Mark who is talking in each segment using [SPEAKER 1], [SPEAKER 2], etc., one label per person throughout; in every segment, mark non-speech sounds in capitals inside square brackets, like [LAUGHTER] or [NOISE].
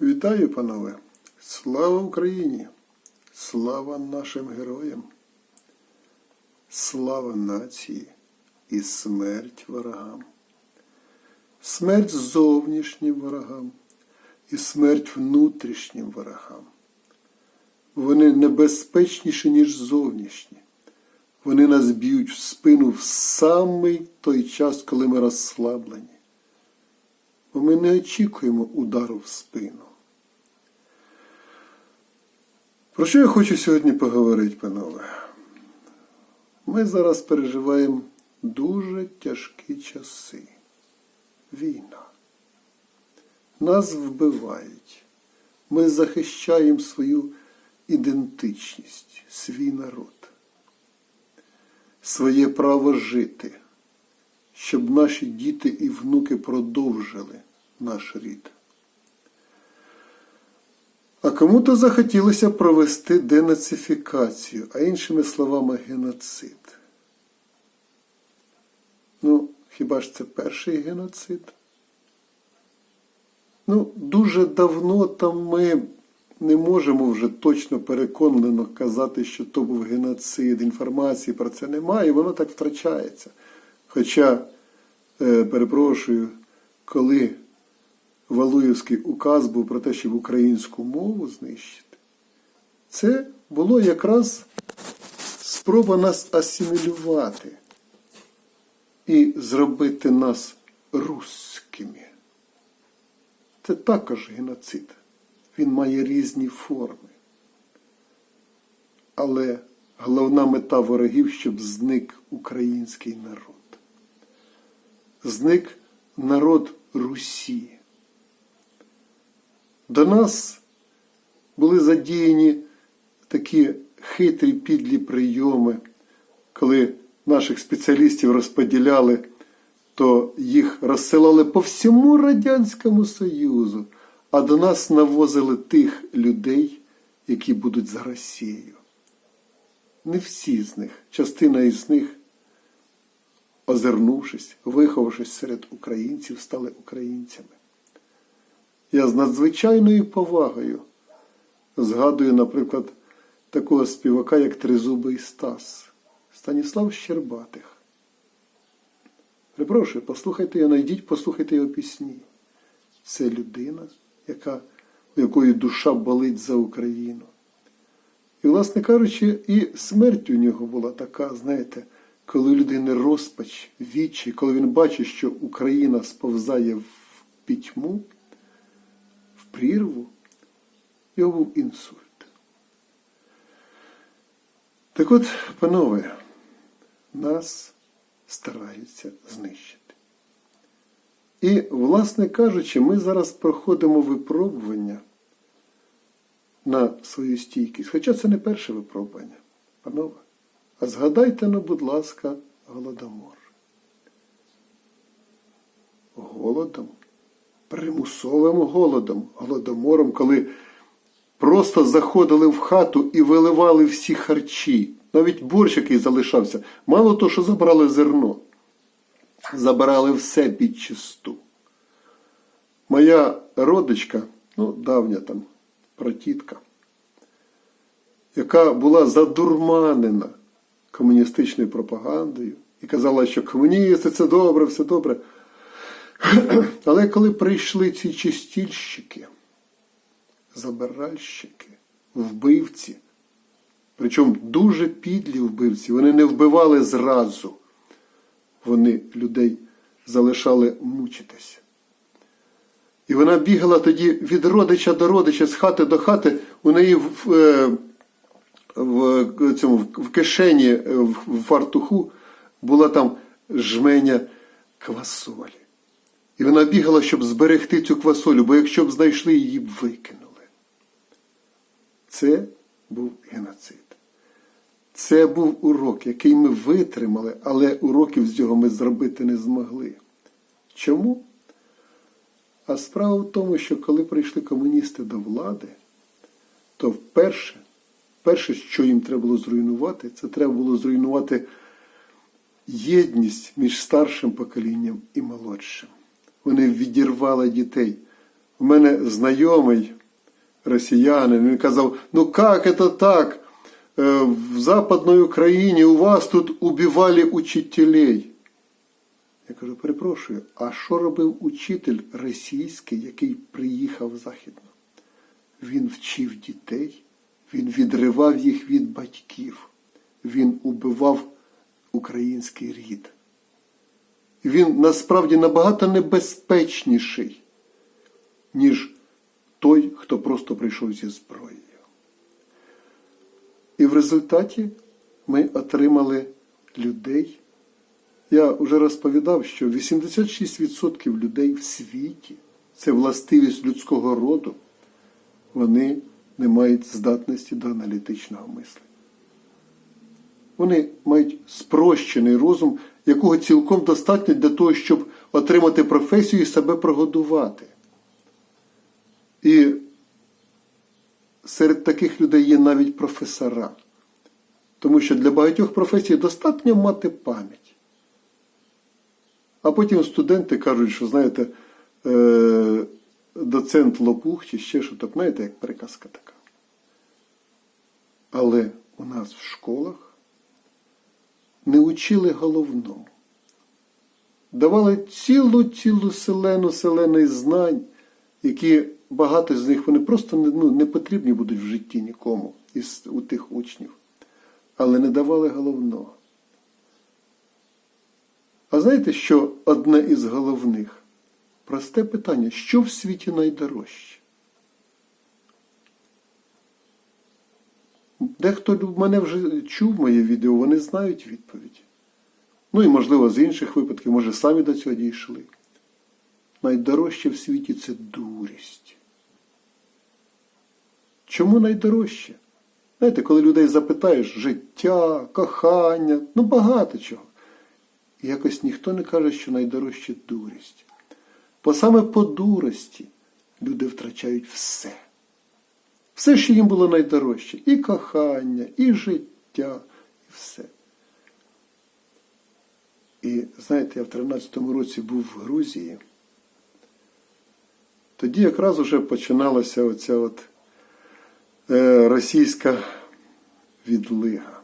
[SPEAKER 1] Вітаю, панове! Слава Україні! Слава нашим героям! Слава нації і смерть ворогам! Смерть зовнішнім ворогам і смерть внутрішнім ворогам. Вони небезпечніші, ніж зовнішні. Вони нас б'ють в спину в самий той час, коли ми розслаблені. Бо ми не очікуємо удару в спину. Про що я хочу сьогодні поговорити, панове? Ми зараз переживаємо дуже тяжкі часи. Війна. Нас вбивають. Ми захищаємо свою ідентичність, свій народ, своє право жити, щоб наші діти і внуки продовжили наш рід. А кому-то захотілося провести денацифікацію, а іншими словами геноцид. Ну, хіба ж це перший геноцид? Ну, дуже давно там ми не можемо вже точно переконано казати, що то був геноцид. Інформації про це немає, і воно так втрачається. Хоча, е, перепрошую, коли Валуєвський указ був про те, щоб українську мову знищити, це було якраз спроба нас асимілювати і зробити нас русскими. Це також геноцид. Він має різні форми. Але головна мета ворогів, щоб зник український народ. Зник народ Русі. До нас були задіяні такі хитрі підлі прийоми, коли наших спеціалістів розподіляли, то їх розсилали по всьому Радянському Союзу, а до нас навозили тих людей, які будуть за Росією. Не всі з них, частина із них, озирнувшись, виховавшись серед українців, стали українцями. Я з надзвичайною повагою згадую, наприклад, такого співака, як Тризубий Стас, Станіслав Щербатих. Припрошую, послухайте його, найдіть, послухайте його пісні. Це людина, яка, якої душа болить за Україну. І, власне кажучи, і смерть у нього була така, знаєте, коли людини розпач, вічі, коли він бачить, що Україна сповзає в пітьму, в прірву, його був інсульт. Так от, панове, нас стараються знищити. І, власне кажучи, ми зараз проходимо випробування на свою стійкість. Хоча це не перше випробування, панове. А згадайте, ну, будь ласка, голодомор. Голодом, примусовим голодом, голодомором, коли просто заходили в хату і виливали всі харчі. Навіть борщ, який залишався, мало того, що забрали зерно, забирали все під чисту. Моя родичка, ну, давня там протітка, яка була задурманена комуністичною пропагандою і казала, що комуністи це добре, все добре. [CLEARS THROAT] Але коли прийшли ці чистільщики, забиральщики, вбивці, причому дуже підлі вбивці, вони не вбивали зразу, вони людей залишали мучитися. І вона бігала тоді від родича до родича, з хати до хати, у неї в, е, в, в, цьому, в кишені е, в фартуху була там жменя квасолі. І вона бігала, щоб зберегти цю квасолю, бо якщо б знайшли, її б викинули. Це був геноцид. Це був урок, який ми витримали, але уроків з цього ми зробити не змогли. Чому? А справа в тому, що коли прийшли комуністи до влади, то вперше, перше, що їм треба було зруйнувати, це треба було зруйнувати єдність між старшим поколінням і молодшим. Вони відірвали дітей. в мене знайомий росіянин, він казав, ну як це так? Е, В Западній Україні у вас тут убивали учителей. Я кажу, перепрошую, а що робив учитель російський, який приїхав західно? Він вчив дітей, він відривав їх від батьків, він убивав український рід. Він насправді набагато небезпечніший, ніж той, хто просто прийшов зі зброєю. І в результаті ми отримали людей. Я вже розповідав, що 86% людей в світі це властивість людського роду, вони не мають здатності до аналітичного мислення. Вони мають спрощений розум, якого цілком достатньо для того, щоб отримати професію і себе прогодувати. І серед таких людей є навіть професора. Тому що для багатьох професій достатньо мати пам'ять. А потім студенти кажуть, що, знаєте, е, доцент лопух чи ще що так, знаєте, як приказка така. Але у нас в школах не учили головному. Давали цілу цілу селену селений знань, які багато з них вони просто не, ну, не потрібні будуть в житті нікому із у тих учнів, але не давали головного. А знаєте, що одне із головних? Просте питання, що в світі найдорожче? Дехто мене вже чув моє відео, вони знають відповіді. Ну і, можливо, з інших випадків, може, самі до цього дійшли. Найдорожче в світі це дурість. Чому найдорожче? Знаєте, коли людей запитаєш життя, кохання, ну багато чого. І якось ніхто не каже, що найдорожче дурість. Бо саме по дурості люди втрачають все. Все, що їм було найдорожче. І кохання, і життя, і все. І знаєте, я в 13-му році був в Грузії. Тоді якраз уже починалася оця от е, російська відлига.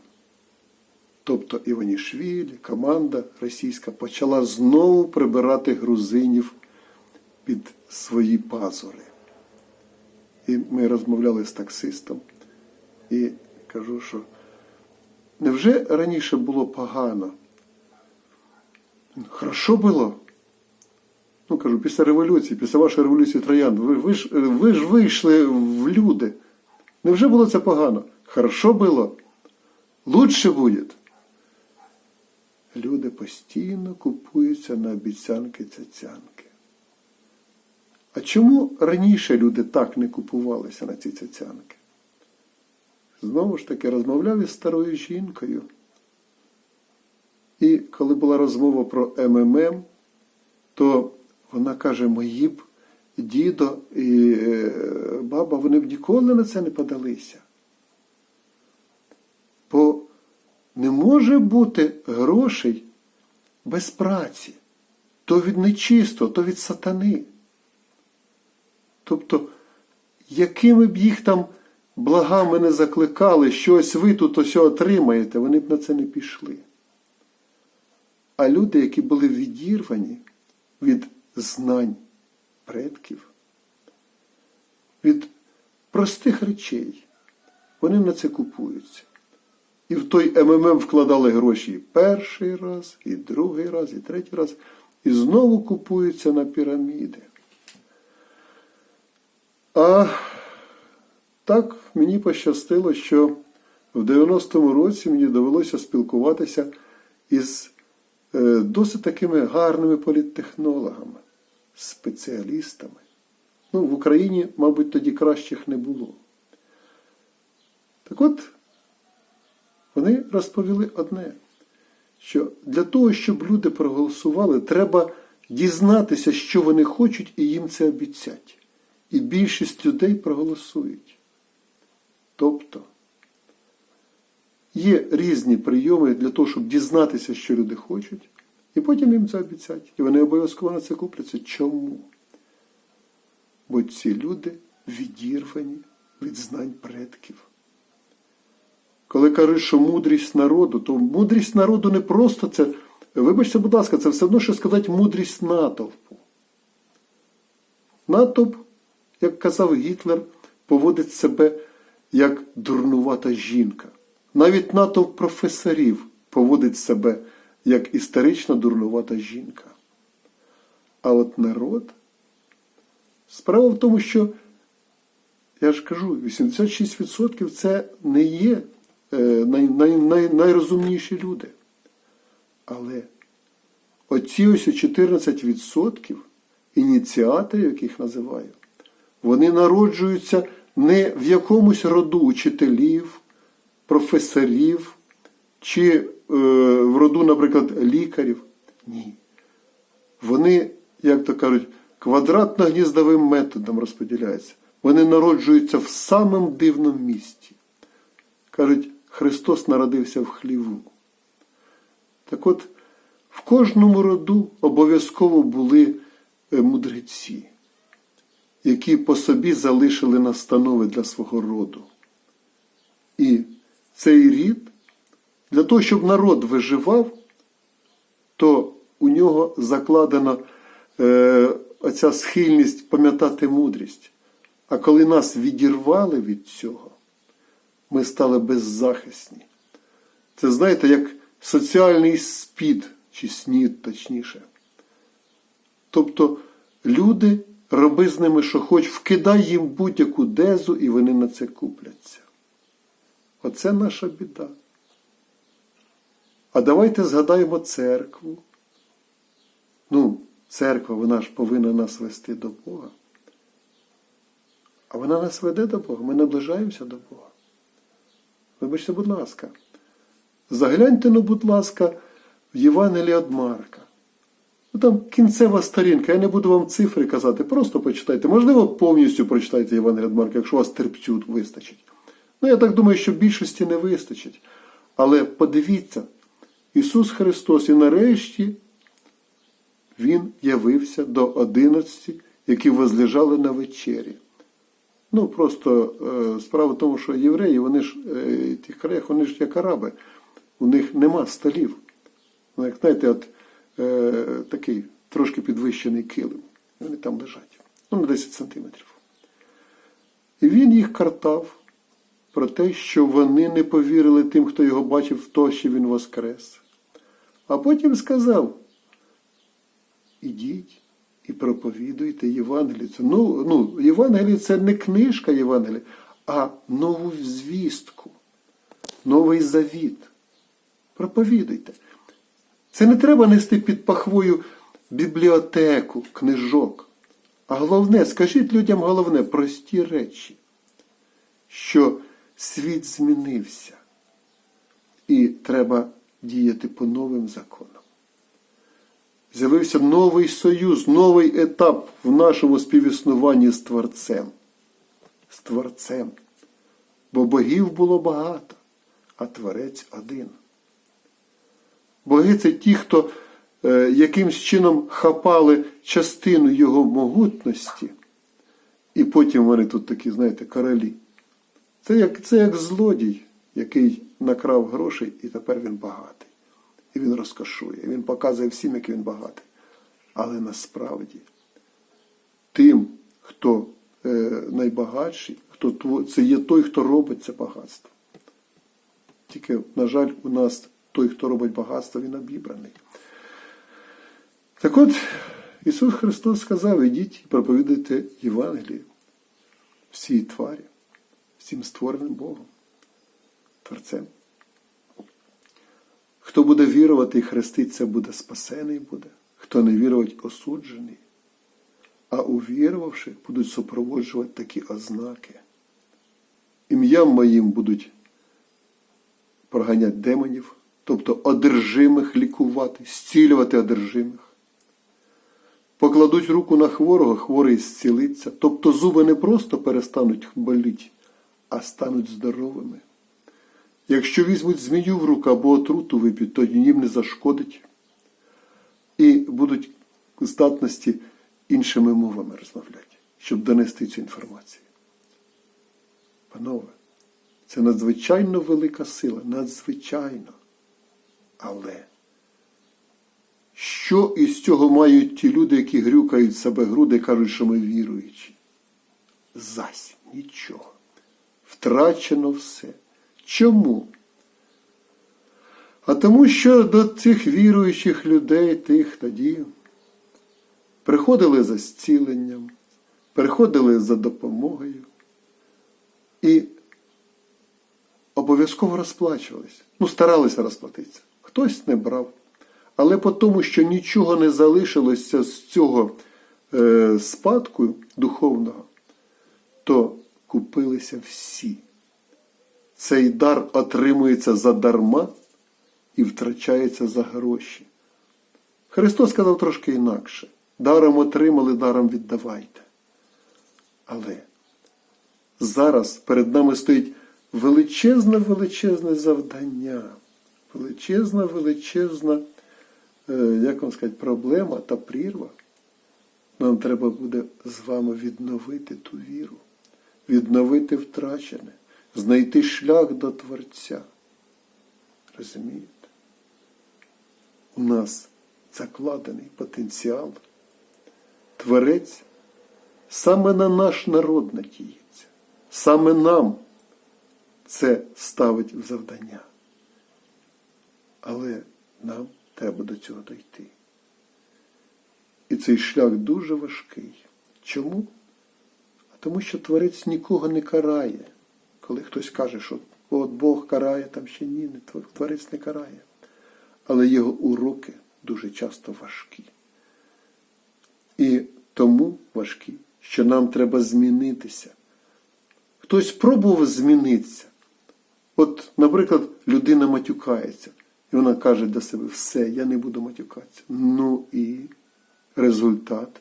[SPEAKER 1] Тобто Іванішвілі, команда російська почала знову прибирати грузинів під свої пазури. І ми розмовляли з таксистом і кажу, що невже раніше було погано? Хорошо було? Ну, кажу, після революції, після вашої революції троян, ви, ви, ж, ви ж вийшли в люди. Невже було це погано? Хорошо було? Лучше буде. Люди постійно купуються на обіцянки цяцянки. А чому раніше люди так не купувалися на ці цяцянки? Знову ж таки, розмовляв із старою жінкою. І коли була розмова про МММ, то вона каже, мої б дідо і е, баба, вони б ніколи на це не подалися. Бо не може бути грошей без праці. То від нечисто, то від сатани. Тобто, якими б їх там благами не закликали, що ось ви тут ось отримаєте, вони б на це не пішли. А люди, які були відірвані від знань предків, від простих речей, вони на це купуються. І в той МММ вкладали гроші і перший раз, і другий раз, і третій раз, і знову купуються на піраміди. А так мені пощастило, що в 90-му році мені довелося спілкуватися із е, досить такими гарними політтехнологами, спеціалістами. Ну, в Україні, мабуть, тоді кращих не було. Так от, вони розповіли одне, що для того, щоб люди проголосували, треба дізнатися, що вони хочуть, і їм це обіцять. І більшість людей проголосують. Тобто є різні прийоми для того, щоб дізнатися, що люди хочуть, і потім їм це обіцять. І вони обов'язково на це купляться. Чому? Бо оці люди відірвані від знань предків. Коли кажуть, що мудрість народу, то мудрість народу не просто це. Вибачте, будь ласка, це все одно, що сказати мудрість натовпу. Натовп, як казав Гітлер, поводить себе як дурнувата жінка. Навіть натовп професорів поводить себе як історична дурнувата жінка. А от народ. Справа в тому, що, я ж кажу, 86% це не є е, най, най, най, найрозумніші люди. Але оці ось 14% ініціаторів, яких називаю, вони народжуються не в якомусь роду учителів, професорів чи е, в роду, наприклад, лікарів. Ні. Вони, як то кажуть, квадратно-гніздовим методом розподіляються. Вони народжуються в самому дивному місті. Кажуть, Христос народився в хліву. Так от, в кожному роду обов'язково були е, мудреці, які по собі залишили настанови для свого роду. І цей рід, для того, щоб народ виживав, то у нього закладена е, оця схильність пам'ятати мудрість. А коли нас відірвали від цього, ми стали беззахисні. Це знаєте, як соціальний спід, чи снід, точніше. Тобто люди, роби з ними, що хоч, вкидай їм будь-яку дезу, і вони на це купляться. Оце наша біда. А давайте згадаємо церкву. Ну, церква, вона ж повинна нас вести до Бога. А вона нас веде до Бога, ми наближаємося до Бога. Вибачте, будь ласка. Загляньте, ну, будь ласка, в Євангелії від Марка. Ну, там кінцева сторінка, я не буду вам цифри казати, просто почитайте. Можливо, повністю прочитайте Євангелія від Марка, якщо у вас терпцю вистачить. Ну, я так думаю, що більшості не вистачить. Але подивіться, Ісус Христос і нарешті Він явився до одинадцяти, які возлежали на вечері. Ну, просто е, справа в тому, що євреї, вони ж е, в тих краях, вони ж як араби, у них нема столів. Ну, як знаєте, от е, такий трошки підвищений килим. Вони там лежать. Ну, на 10 сантиметрів. І він їх картав про те, що вони не повірили тим, хто його бачив в то, що він воскрес. А потім сказав: ідіть і проповідуйте Євангелію. Це, ну, ну, Євангеліє це не книжка Євангелія, а нову звістку, новий завіт. Проповідуйте. Це не треба нести під пахвою бібліотеку, книжок. А головне, скажіть людям головне, прості речі, що світ змінився, і треба діяти по новим законам. З'явився новий союз, новий етап в нашому співіснуванні з Творцем. З Творцем. Бо богів було багато, а Творець один. Боги це ті, хто е, якимсь чином хапали частину його могутності, і потім вони тут такі, знаєте, королі. Це як, це як злодій, який накрав грошей, і тепер він багатий. І він розкошує, і він показує всім, як він багатий. Але насправді тим, хто е, найбагатший, хто це є той, хто робить це багатство. Тільки, на жаль, у нас той, хто робить багатство, він обібраний. Так от, Ісус Христос сказав, ідіть і проповідуйте Євангеліє всій тварі, всім створеним Богом, Творцем. Хто буде вірувати і хреститься, буде спасений буде, хто не вірувати, осуджений. А увірувавши, будуть супроводжувати такі ознаки. Ім'ям моїм будуть проганяти демонів, тобто одержимих лікувати, зцілювати одержимих. Покладуть руку на хворого, хворий зцілиться, тобто зуби не просто перестануть боліти, а стануть здоровими. Якщо візьмуть змію в руку або отруту вип'ють, то їм не зашкодить. І будуть здатності іншими мовами розмовляти. щоб донести цю інформацію. Панове, це надзвичайно велика сила, надзвичайно. Але що із цього мають ті люди, які грюкають себе груди кажуть, що ми віруючі? Зась нічого. Втрачено все. Чому? А тому, що до цих віруючих людей, тих тоді, приходили за зціленням, приходили за допомогою і обов'язково розплачувалися. Ну, старалися розплатитися. Хтось не брав. Але по тому, що нічого не залишилося з цього е, спадку духовного, то купилися всі. Цей дар отримується задарма і втрачається за гроші. Христос сказав трошки інакше. Даром отримали, даром віддавайте. Але зараз перед нами стоїть величезне, величезне завдання, величезна, величезна, е, як вам сказати, проблема та прірва. Нам треба буде з вами відновити ту віру, відновити втрачене, знайти шлях до Творця. Розумієте? У нас закладений потенціал. Творець саме на наш народ надіється, саме нам це ставить в завдання. Але нам треба до цього дойти. І цей шлях дуже важкий. Чому? А тому що Творець нікого не карає. Коли хтось каже, що от Бог карає, там ще ні, не Творець не карає. Але його уроки дуже часто важкі. І тому важкі, що нам треба змінитися. Хтось пробував змінитися. От, наприклад, людина матюкається, і вона каже для себе, все, я не буду матюкатися. Ну і результат.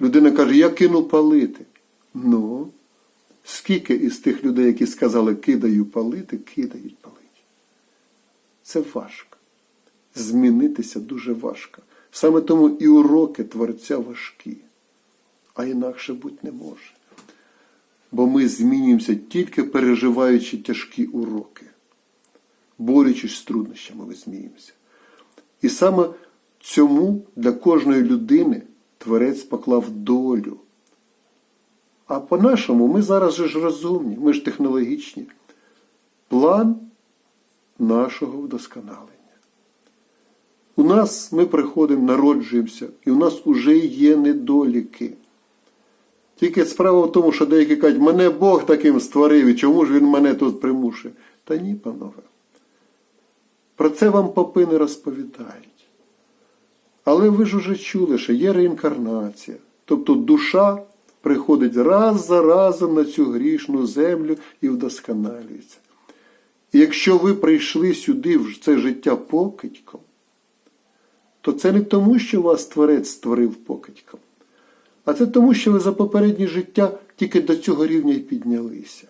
[SPEAKER 1] Людина каже, я кину палити. Ну, скільки із тих людей, які сказали, кидаю палити, кидають палити. Це важко. Змінитися дуже важко. Саме тому і уроки Творця важкі, а інакше бути не може. Бо ми змінюємося тільки переживаючи тяжкі уроки, борючись з труднощами, ми змінюємося. І саме цьому для кожної людини Творець поклав долю. А по-нашому ми зараз же ж розумні, ми ж технологічні. План нашого вдосконалення. У нас ми приходимо, народжуємося, і у нас уже є недоліки. Тільки справа в тому, що деякі кажуть, мене Бог таким створив, і чому ж він мене тут примушує? Та ні, панове. Про це вам попи не розповідають. Але ви ж уже чули, що є реінкарнація. Тобто душа приходить раз за разом на цю грішну землю і вдосконалюється. І якщо ви прийшли сюди в це життя покидьком, то це не тому, що вас творець створив покидьком, а це тому, що ви за попереднє життя тільки до цього рівня й піднялися.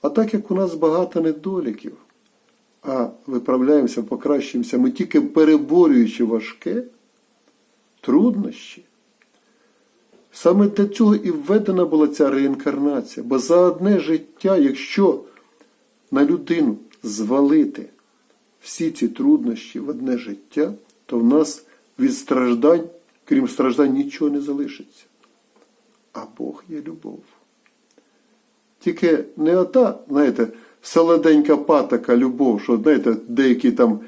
[SPEAKER 1] А так як у нас багато недоліків, а виправляємося, покращуємося, ми тільки переборюючи важке, труднощі. Саме для цього і введена була ця реінкарнація. Бо за одне життя, якщо на людину звалити всі ці труднощі в одне життя, то в нас від страждань, крім страждань, нічого не залишиться. А Бог є любов. Тільки не ота, знаєте, солоденька патока любов, що, знаєте, деякі там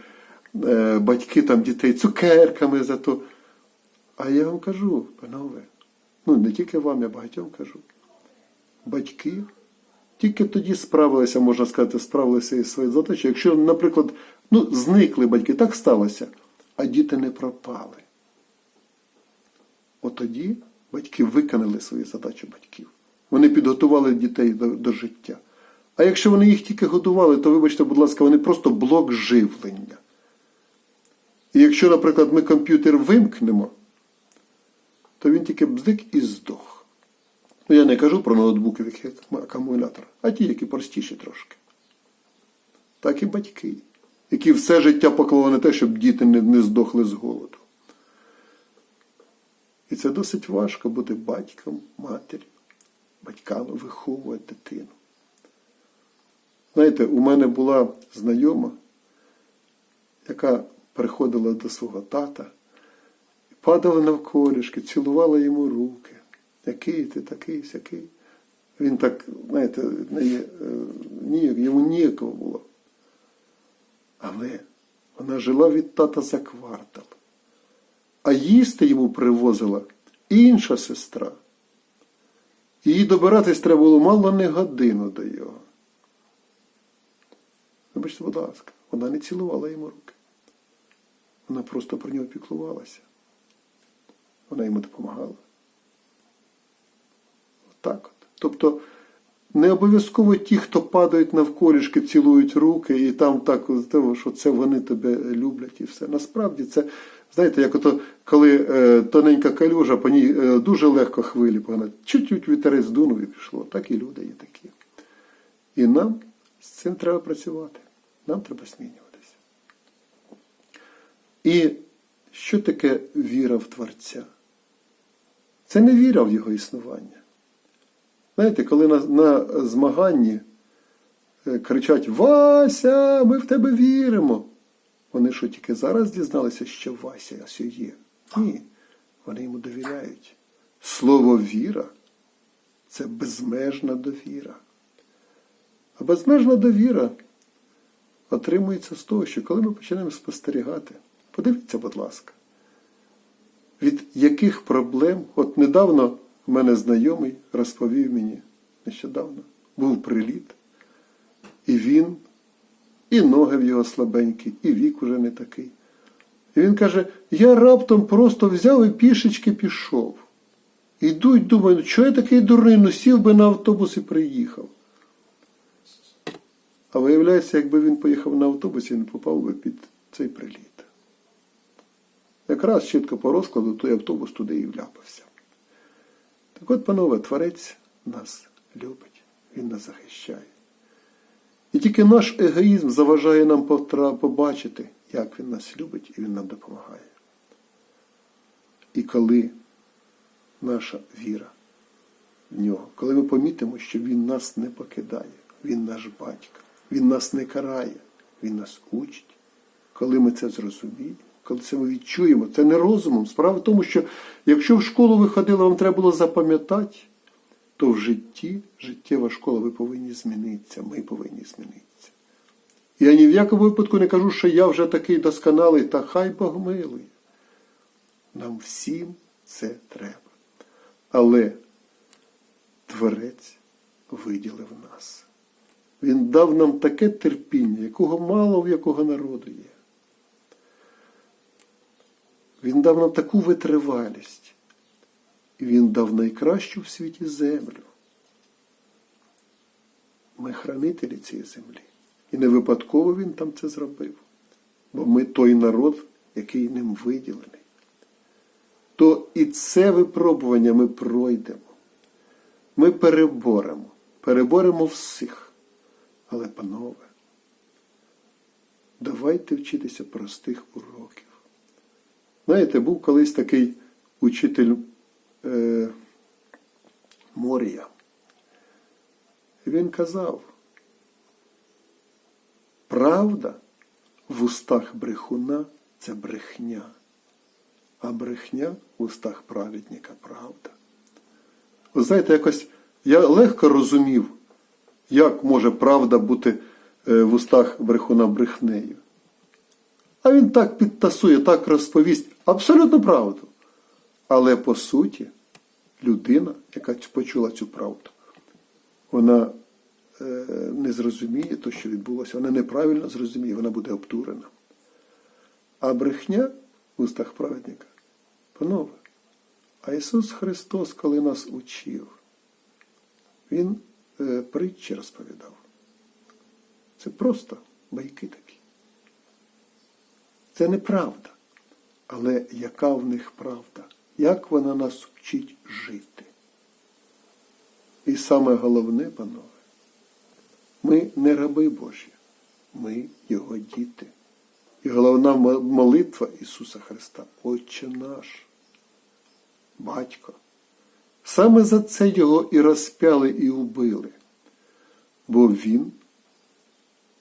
[SPEAKER 1] е, батьки там дітей цукерками зато. А я вам кажу, панове, ну не тільки вам, я багатьом кажу. Батьки тільки тоді справилися, можна сказати, справилися із своєю задачею. Якщо, наприклад, ну, зникли батьки, так сталося, а діти не пропали. От тоді батьки виконали свою задачу батьків. Вони підготували дітей до, до життя. А якщо вони їх тільки годували, то, вибачте, будь ласка, вони просто блок живлення. І якщо, наприклад, ми комп'ютер вимкнемо, то він тільки бздик і здох. Ну, я не кажу про ноутбуки, які акумулятор, а ті, які простіші трошки. Так і батьки, які все життя поклали на те, щоб діти не, не здохли з голоду. І це досить важко бути батьком, матір'ю, батьками виховувати дитину. Знаєте, у мене була знайома, яка приходила до свого тата, падала навколішки, цілувала йому руки. Який ти такий, сякий. Він так, знаєте, е, ніяк, йому ніяково було. Але вона жила від тата за квартал. А їсти йому привозила інша сестра. Їй добиратись треба було мало не годину до його. Вибачте, будь ласка, вона не цілувала йому руки. Вона просто про нього піклувалася. Вона йому допомагала. Так от. Тобто не обов'язково ті, хто падають навколішки, цілують руки, і там так, що це вони тебе люблять і все. Насправді це, знаєте, як ото, коли е, тоненька калюжа, по ній е, дуже легко хвилі погнати. Чуть-чуть вітерець дунув і пішло. Так і люди є такі. І нам з цим треба працювати. Нам треба змінюватися. І що таке віра в Творця? Це не віра в його існування. Знаєте, коли на, на змаганні е, кричать Вася, ми в тебе віримо. Вони що тільки зараз дізналися, що Вася ось є? Ні. Вони йому довіряють. Слово віра це безмежна довіра. А безмежна довіра отримується з того, що коли ми починаємо спостерігати, подивіться, будь ласка, від яких проблем, от недавно в мене знайомий розповів мені нещодавно, був приліт, і він, і ноги в його слабенькі, і вік уже не такий. І він каже: я раптом просто взяв і пішечки пішов. Іду й думаю, що я такий дурний, ну сів би на автобус і приїхав. А виявляється, якби він поїхав на автобусі, він попав би під цей приліт. Якраз чітко по розкладу той автобус туди і вляпався. Так от, панове, Творець нас любить, Він нас захищає. І тільки наш егоїзм заважає нам побачити, як Він нас любить і Він нам допомагає. І коли наша віра в нього, коли ми помітимо, що Він нас не покидає, Він наш батько, Він нас не карає, Він нас учить, коли ми це зрозуміємо, коли це ми відчуємо, це не розумом. Справа в тому, що якщо в школу ви ходили, вам треба було запам'ятати, то в житті, життєва школа, ви повинні змінитися, ми повинні змінитися. Я ні в якому випадку не кажу, що я вже такий досконалий, та хай Бог милує. Нам всім це треба. Але Творець виділив нас. Він дав нам таке терпіння, якого мало в якого народу є. Він дав нам таку витривалість. І він дав найкращу в світі землю. Ми хранителі цієї землі. І не випадково він там це зробив. Бо ми той народ, який ним виділений. То і це випробування ми пройдемо. Ми переборемо. Переборемо всіх. Але, панове, давайте вчитися простих уроків. Знаєте, був колись такий учитель е, Морія. Він казав, правда в устах брехуна це брехня, а брехня в устах праведника правда. Ви знаєте, якось я легко розумів, як може правда бути е, в устах брехуна брехнею. А він так підтасує, так розповість абсолютно правду. Але по суті, людина, яка почула цю правду, вона е, не зрозуміє те, що відбулося, вона неправильно зрозуміє, вона буде обдурена. А брехня в устах праведника, панове, а Ісус Христос, коли нас учив, Він притчі розповідав. Це просто байки такі. Це неправда. Але яка в них правда? Як вона нас вчить жити? І саме головне, панове, ми не раби Божі, ми Його діти. І головна молитва Ісуса Христа Отче наш. батько. Саме за це його і розпяли, і убили. Бо він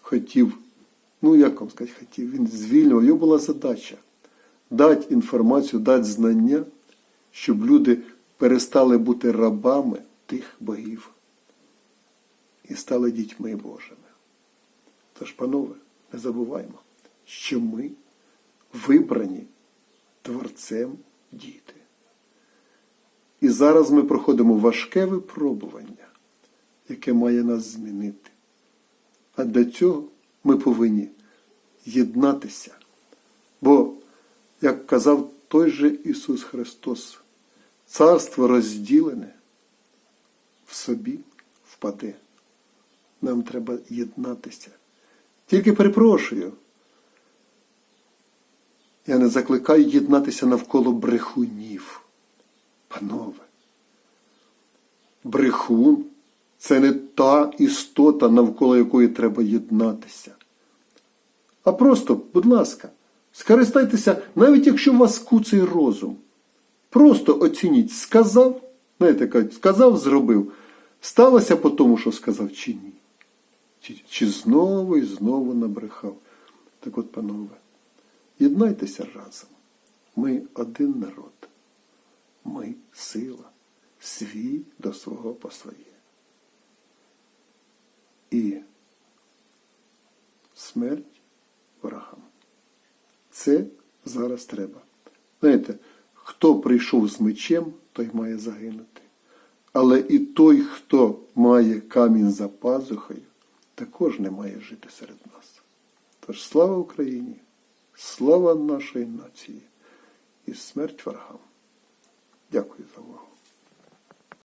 [SPEAKER 1] хотів, ну як вам сказати, хотів, він звільнював, його була задача дати інформацію, дати знання, щоб люди перестали бути рабами тих богів і стали дітьми Божими. Тож, панове, не забуваймо, що ми вибрані Творцем діти. І зараз ми проходимо важке випробування, яке має нас змінити. А для цього ми повинні єднатися. Бо, як казав той же Ісус Христос, царство розділене в собі впаде. Нам треба єднатися. Тільки перепрошую. Я не закликаю єднатися навколо брехунів. Панове, брехун це не та істота, навколо якої треба єднатися. А просто, будь ласка, скористайтеся, навіть якщо у вас куций розум. Просто оцініть, сказав, знаєте, сказав, зробив. Сталося по тому, що сказав, чи ні. Чи, чи знову і знову набрехав. Так от, панове, єднайтеся разом. Ми один народ. Ми сила, свій до свого по своє. І смерть ворогам. Це зараз треба. Знаєте, хто прийшов з мечем, той має загинути. Але і той, хто має камінь за пазухою, також не має жити серед нас. Тож слава Україні, слава нашої нації і смерть ворогам. Дякую за увагу.